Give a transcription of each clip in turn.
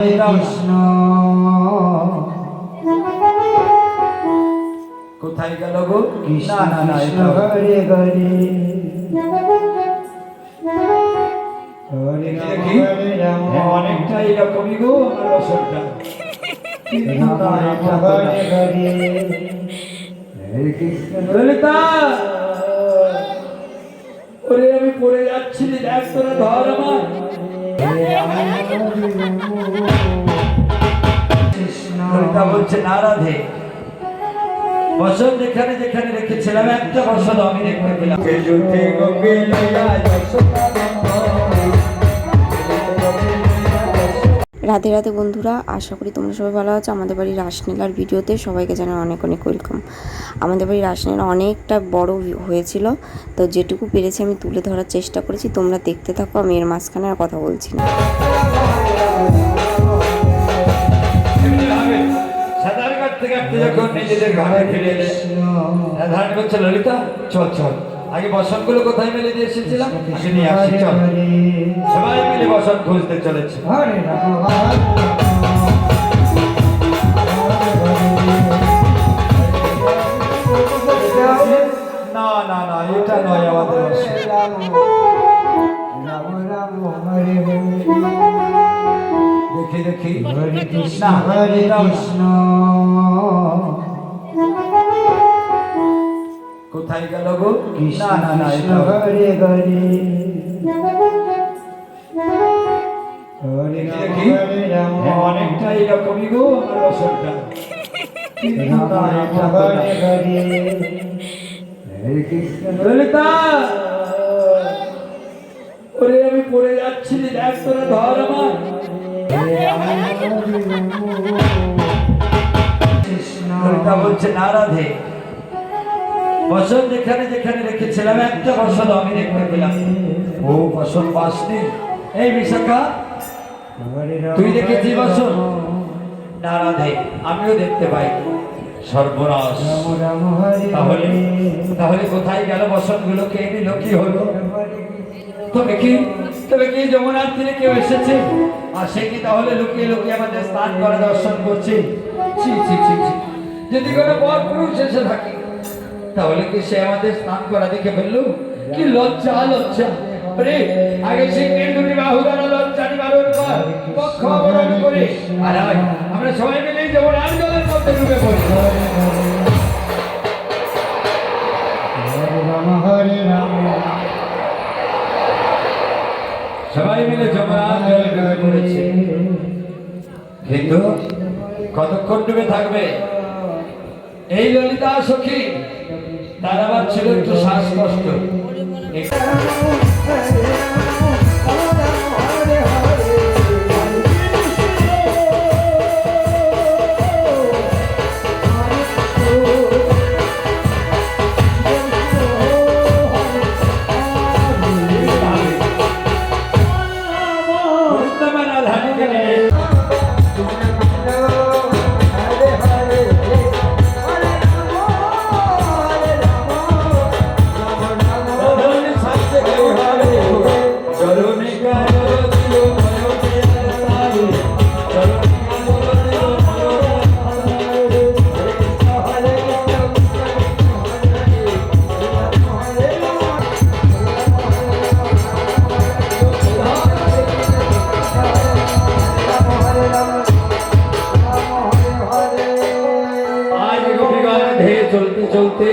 কৃষ্ণ কোথায় গেল গো? কৃষ্ণ না না হরে হরে। অনেকটা এরকমই গো আমার ললিতা! ওরে আমি পড়ে যাচ্ছি দেখ তোরা ধর আমার। ললিতা বলছে না বসন যেখানে যেখানে রেখেছিলাম একটা বসন আমি রেখে গোপিলা রাধে রাধে বন্ধুরা, আশা করি তোমরা সবাই ভালো আছো। আমাদের বাড়ির রাসলীলার ভিডিওতে সবাইকে জানাই অনেক অনেক ওয়েলকাম। আমাদের বাড়ির রাসলীলা অনেকটা বড় হয়েছিল, তো যেটুকু পেরেছি আমি তুলে ধরার চেষ্টা করেছি। তোমরা দেখতে থাকো, আমি এর মাঝখানে আর কথা বলছি না। ঘাটে ফিরে এলে করছে ললিতা? চল চল। আগে বসনগুলো কোথায় মেলে দিয়ে এসেছিলাম? আগে নিয়ে আসছি চল সবাই মিলে বসন খুঁজতে চলেছে। না না না এটা নয় আমাদের বসন রাম রাম রাম হরে হরে। দেখি দেখি। হরে কৃষ্ণ হরে কৃষ্ণ। কোথায় গেল গো? না না হরে হরে হ্যাঁ, অনেকটা এরকমই গো আমার ওরে আমি পড়ে যাচ্ছি দেখ তোরা ধর আমার। কৃষ্ণ ললিতা বলছে না রাধে। বসন যেখানে যেখানে রেখেছিলাম একটা বসন আমি দেখতে পেলাম ও বসন বাসনি। এই বিশাখা তুই দেখেছি বসন রাম। না রাধে আমিও দেখতে পাই। সর্বনাশ। তাহলে তাহলে কোথায় গেল বসনগুলো কে নিল কি হলো? তবে কি তবে কি যমুনার তীরে কেউ এসেছে? আর সে কি তাহলে লুকিয়ে লুকিয়ে আমাদের স্নান করে দর্শন করছে? ছি ছি ছি ছি। যদি কোনো পর পুরুষ এসে থাকে তাহলে কি সে আমাদের স্নান করা দেখে ফেলল? কি লজ্জা লজ্জা। রে আগে শিখলেন দুটি বাহু দ্বারা লজ্জা নিবারণ কর, পক্ষ অবরণ করে। আর আমরা সবাই মিলে যেমন আর জলের মধ্যে ডুবে পড়ি। সবাই মিলে যমুনার জলে ডুবে কিন্তু কতক্ষণ ডুবে থাকবে? এই ললিতা সখী তার আবার ছিল একটু শ্বাসকষ্ট। চলতে চলতে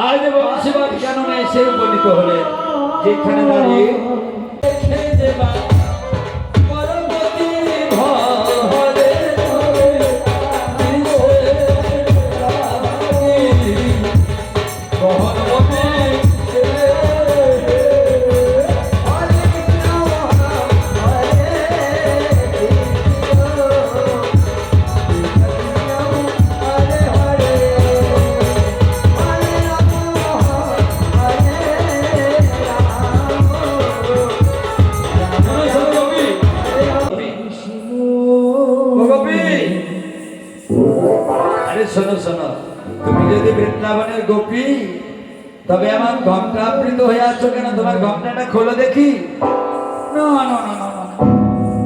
আজ বংশীবাদ কেন এসে উপনীত হলেন যেখানে দাঁড়িয়ে শোনো শোনো। তুমি যদি বৃন্দাবনের গোপী, তবে আমার ঘমটা আবৃত হয়ে আছো কেন? তোমার ঘমটাটা খোলো দেখি। না না না না।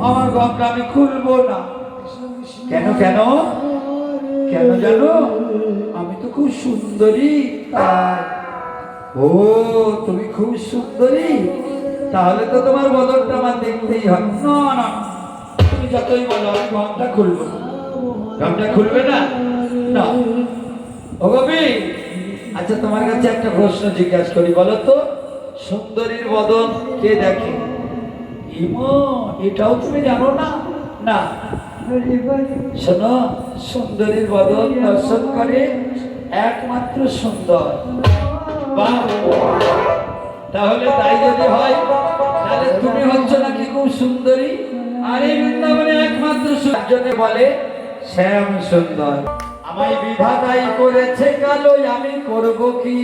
আমার গমটা আমি খুলবো না। কেন কেন? কেন জানো? আমি তো খুব সুন্দরী ও, তুমি খুব সুন্দরী। তাহলে তো তোমার বদলটা আমার দেখতেই হবে না না তুমি যতই বলো, আমি গমটা খুলবো। গমটা খুলবে না? আচ্ছা তোমার কাছে একটা প্রশ্ন জিজ্ঞাসা করি, বলো তো। সুন্দরীর বদন কে দেখে? এটাও তুমি জানো না? না। শোনো, সুন্দরীর বদন দর্শন করে একমাত্র সুন্দর! তাহলে তাই যদি হয়, তাহলে তুমি হচ্ছ নাকি খুব সুন্দরী? আর এই বৃন্দাবনে একমাত্র সূর্যকে বলে, শ্যাম সুন্দর। আমায় বিধাতাই করেছে কালো আমি করব কি?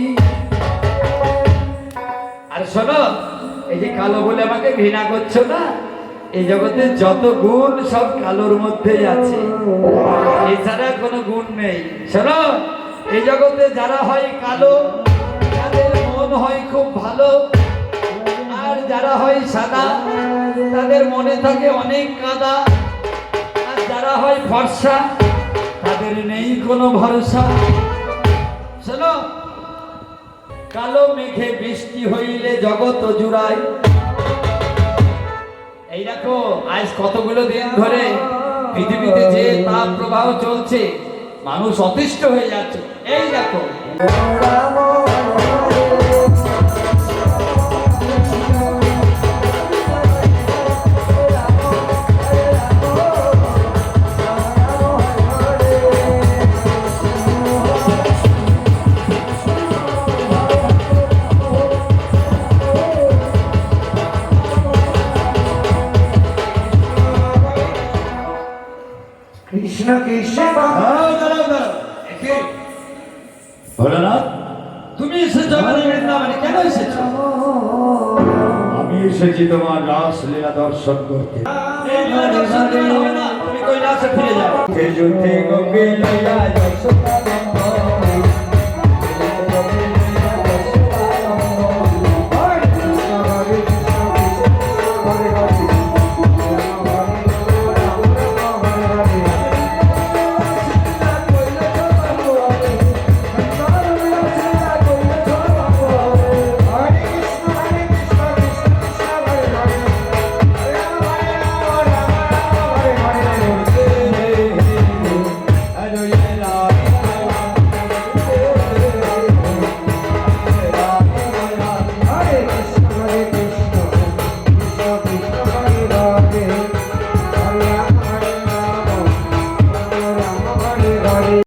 আর শোনো, এই যে কালো বলে আমাকে ঘৃণা করছ না? এই জগতে যত গুণ সব কালোর মধ্যেই আছে। এছাড়া কোনো গুণ নেই। শোনো, এই জগতে যারা হয় কালো, তাদের মন হয় খুব ভালো। আর যারা হয় সাদা, তাদের মনে থাকে অনেক কাদা। আর যারা হয় ফর্সা তাদের নেই কোনো ভরসা। শোনো, কালো মেঘে বৃষ্টি হইলে জগৎ জুড়ায় এই দেখো, আজ কতগুলো দিন ধরে পৃথিবীতে যে তাপ প্রবাহ চলছে, মানুষ অতিষ্ঠ হয়ে যাচ্ছে। এই দেখো। কেন এসেছ? আমি এসেছি তোমার রাসলীলা দর্শন করতে। এই যুদ্ধে গোপী লইয়া দর্শন